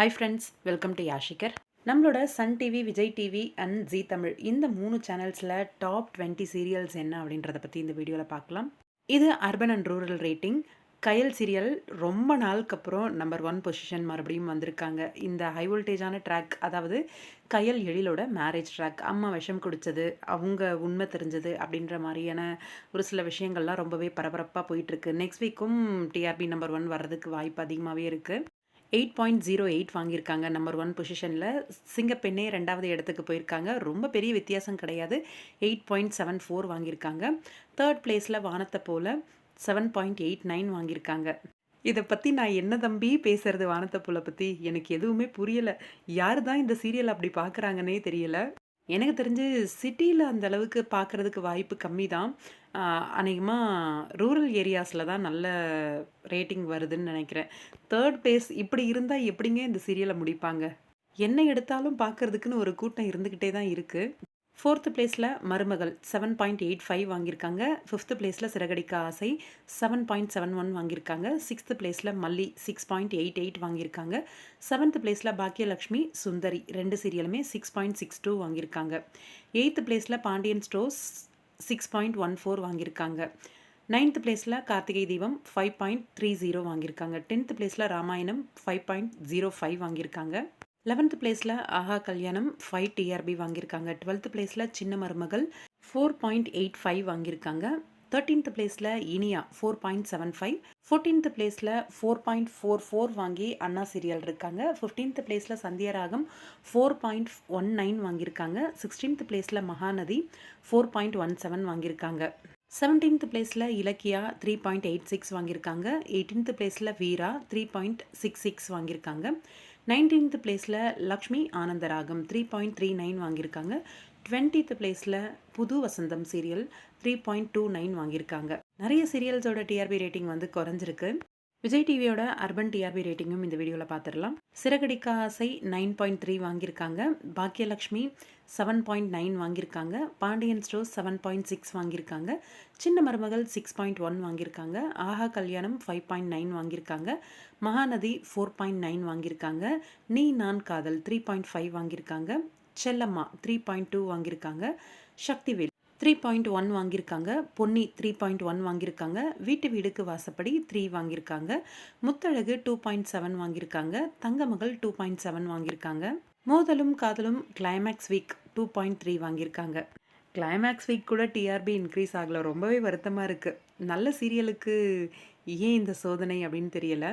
Hi friends welcome to யாஷிகர் நம்மளோட Sun TV Vijay TV and Zee Tamil இந்த மூணு சேனல்ஸில் டாப் டுவெண்ட்டி சீரியல்ஸ் என்ன அப்படின்றத பற்றி இந்த வீடியோவில் பார்க்கலாம். இது urban and rural rating Kayal serial ரொம்ப நாளுக்கு அப்புறம் நம்பர் ஒன் பொசிஷன் மறுபடியும் வந்திருக்காங்க. இந்த ஹை வோல்டேஜான ட்ராக் அதாவது கயல் எழிலோட மேரேஜ் ட்ராக் அம்மா விஷம் குடித்தது அவங்க உண்மை தெரிஞ்சது அப்படின்ற மாதிரியான ஒரு சில விஷயங்கள்லாம் ரொம்பவே பரபரப்பாக போயிட்டுருக்கு நெக்ஸ்ட் வீக்கும் டிஆர்பி நம்பர் ஒன் வர்றதுக்கு வாய்ப்பு அதிகமாகவே இருக்குது எயிட் பாயிண்ட் ஜீரோ எயிட் வாங்கியிருக்காங்க நம்பர் ஒன் பொசிஷனில் சிங்கப்பெண்ணே ரெண்டாவது இடத்துக்கு போயிருக்காங்க. ரொம்ப பெரிய வித்தியாசம் கிடையாது. எயிட் பாயிண்ட் செவன் ஃபோர் வாங்கியிருக்காங்க. தேர்ட் பிளேஸில் Vanathai Pol seven point eight nine வாங்கியிருக்காங்க. இதை பற்றி நான் என்ன தம்பி பேசுறது வானத்தை போல பற்றி எனக்கு எதுவுமே புரியலை. யார் தான் இந்த சீரியல் அப்படி பார்க்குறாங்கன்னே தெரியல. எனக்கு தெரிஞ்சு சிட்டியில் அந்த அளவுக்கு பார்க்குறதுக்கு வாய்ப்பு கம்மி தான் அநேகமாக ரூரல் ஏரியாஸில் தான் நல்ல ரேட்டிங் வருதுன்னு நினைக்கிறேன். தேர்ட் பிளேஸ் இப்படி இருந்தால் எப்படிங்க இந்த சீரியலை முடிப்பாங்க? என்ன எடுத்தாலும் பார்க்குறதுக்குன்னு ஒரு கூட்டம் இருந்துக்கிட்டே தான் இருக்குது ஃபோர்த்து பிளேஸில் Marumagal seven point eight five வாங்கியிருக்காங்க. ஃபிஃப்த்து பிளேஸில் Siragadikka Aasai seven point seven one வாங்கியிருக்காங்க. சிக்ஸ்த்து பிளேஸில் Malli six point eight eight வாங்கியிருக்காங்க. செவன்த் பிளேஸில் பாக்கியலக்ஷ்மி சுந்தரி ரெண்டு சீரியலுமே சிக்ஸ் பாயிண்ட் சிக்ஸ் டூ வாங்கியிருக்காங்க. எயித்து பிளேஸில் Pandian stores six point one four வாங்கியிருக்காங்க. நைன்த் பிளேஸில் Karthigai Deepam five point three zero வாங்கியிருக்காங்க. டென்த் பிளேஸில் Ramayanam five point zero five வாங்கியிருக்காங்க. லெவன்த் பிளேஸில் ஆஹா கல்யாணம் ஃபைவ் டிஆர்பி வாங்கியிருக்காங்க. டுவெல்த் பிளேஸில் Chinna Marumagal four point eight five வாங்கியிருக்காங்க. தேர்ட்டீன்த் பிளேஸில் Iniya four point seven five fourteenth பிளேஸில் ஃபோர் பாயிண்ட் ஃபோர் ஃபோர் வாங்கி அண்ணா சீரியல் இருக்காங்க. ஃபிஃப்டீன்த் பிளேஸில் Sandhyaragam four point one nine வாங்கியிருக்காங்க. சிக்ஸ்டீன்த் பிளேஸில் Mahanadhi four point one seven வாங்கியிருக்காங்க. செவன்டீன்த் பிளேஸில் Ilakkiya three point eight six வாங்கியிருக்காங்க. எயிட்டீன்த் பிளேஸில் Veera three point six six வாங்கியிருக்காங்க. நைன்டீன்த் பிளேஸில் Lakshmi Anandaragam three point three nine வாங்கியிருக்காங்க. டுவெண்ட்டித் பிளேஸில் Pudhu Vasantham serial three point two nine வாங்கியிருக்காங்க. நிறைய சீரியல்ஸோட டிஆர்பி ரேட்டிங் வந்து குறைஞ்சிருக்கு. விஜய் டிவியோட அர்பன் டிஆர்பி ரேட்டிங்கும் இந்த வீடியோவில் பார்த்துடலாம் சிறகடிக்க ஆசை நைன் பாயிண்ட் த்ரீ வாங்கியிருக்காங்க. பாக்கியலக்ஷ்மி செவன் பாயிண்ட் நைன் வாங்கியிருக்காங்க. Pandian store seven point six வாங்கியிருக்காங்க. சின்ன மருமகள் சிக்ஸ் பாயிண்ட் ஒன் வாங்கியிருக்காங்க. ஆஹா கல்யாணம் ஃபைவ் பாயிண்ட் நைன் வாங்கியிருக்காங்க. மகாநதி ஃபோர் பாயிண்ட் நைன் வாங்கியிருக்காங்க. நீ நான் காதல் த்ரீ பாயிண்ட் ஃபைவ் வாங்கியிருக்காங்க. செல்லம்மா த்ரீ பாயிண்ட் டூ வாங்கியிருக்காங்க. சக்திவேல் த்ரீ பாயிண்ட் ஒன் வாங்கியிருக்காங்க பொன்னி த்ரீ பாயிண்ட் ஒன் வாங்கியிருக்காங்க வீட்டு வீடுக்கு வாசப்படி த்ரீ வாங்கியிருக்காங்க முத்தழகு டூ பாயிண்ட் செவன் வாங்கியிருக்காங்க தங்கமகள் டூ பாயிண்ட் செவன் வாங்கியிருக்காங்க Modhalum Kaadhalum climax week two point three வாங்கியிருக்காங்க. கிளைமேக்ஸ் வீக் கூட டிஆர்பி இன்க்ரீஸ் ஆகலை ரொம்பவே வருத்தமாக இருக்குது நல்ல சீரியலுக்கு ஏன் இந்த சோதனை அப்படின்னு தெரியல.